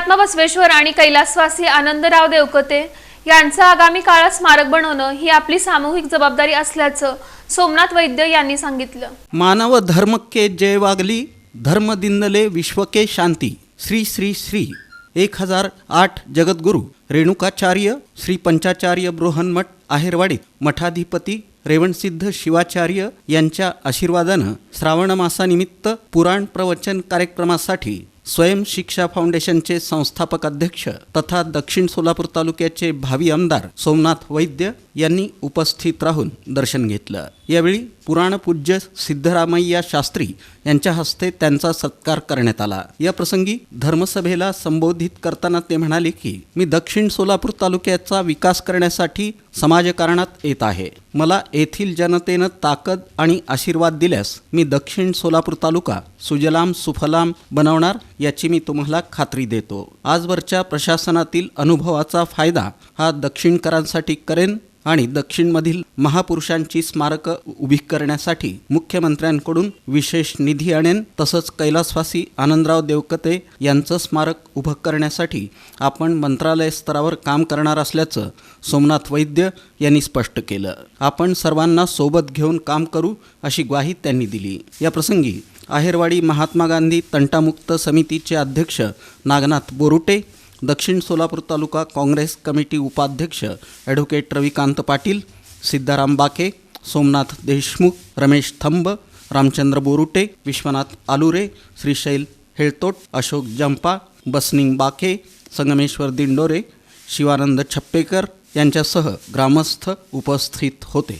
महात्मा बसवेश्वर आणि कैलासवासी आनंदराव देवकते यांचं आगामी काळात स्मारक बनवणं ही आपली सामूहिक जबाबदारी असल्याचं सोमनाथ वैद्य यांनी सांगितलं. मानव धर्म के जय वागली धर्म दिनले विश्व के शांती. श्री श्री श्री. एक हजार आठ जगद्गुरू. रेणुकाचार्य श्री पंचाचार्य बृहन्मठ आहेरवाडीत मठाधिपती रेवणसिद्ध शिवाचार्य यांच्या आशीर्वादानं श्रावण मासानिमित्त पुराण प्रवचन कार्यक्रमासाठी स्वयं शिक्षा फाउंडेशनचे संस्थापक अध्यक्ष तथा दक्षिण सोलापूर तालुक्याचे भावी आमदार सोमनाथ वैद्य यांनी उपस्थित राहून दर्शन घेतलं. यावेळी पुराणपूज्य सिद्धरामय्या शास्त्री यांच्या हस्ते त्यांचा सत्कार करण्यात आला. या प्रसंगी धर्मसभेला संबोधित करताना ते म्हणाले की मी दक्षिण सोलापूर तालुक्याचा विकास करण्यासाठी समाजकारणात येत आहे. मला येथील जनतेनं ताकद आणि आशीर्वाद दिल्यास मी दक्षिण सोलापूर तालुका सुजलाम सुफलाम बनवणार याची मी तुम्हाला खात्री देतो. आजवरच्या प्रशासनातील अनुभवाचा फायदा हा दक्षिणकरांसाठी करेन आणि दक्षिणमधील महापुरुषांची स्मारकं उभी करण्यासाठी मुख्यमंत्र्यांकडून विशेष निधी आणेन. तसंच कैलासवासी आनंदराव देवकते यांचं स्मारक उभं करण्यासाठी आपण मंत्रालय स्तरावर काम करणार असल्याचं सोमनाथ वैद्य यांनी स्पष्ट केलं. आपण सर्वांना सोबत घेऊन काम करू अशी ग्वाही त्यांनी दिली. या प्रसंगी आहेरवाडी महात्मा गांधी तंटामुक्त समितीचे अध्यक्ष नागनाथ बोरुटे दक्षिण सोलापूर तालुका काँग्रेस कमिटी उपाध्यक्ष ॲडव्होकेट रविकांत पाटील सिद्धाराम बाके सोमनाथ देशमुख रमेश थंब रामचंद्र बोरुटे विश्वनाथ आलुरे श्रीशैल हेळतोट अशोक जंपा बसनिंग बाके संगमेश्वर दिंडोरे शिवानंद छप्पेकर यांच्यासह ग्रामस्थ उपस्थित होते.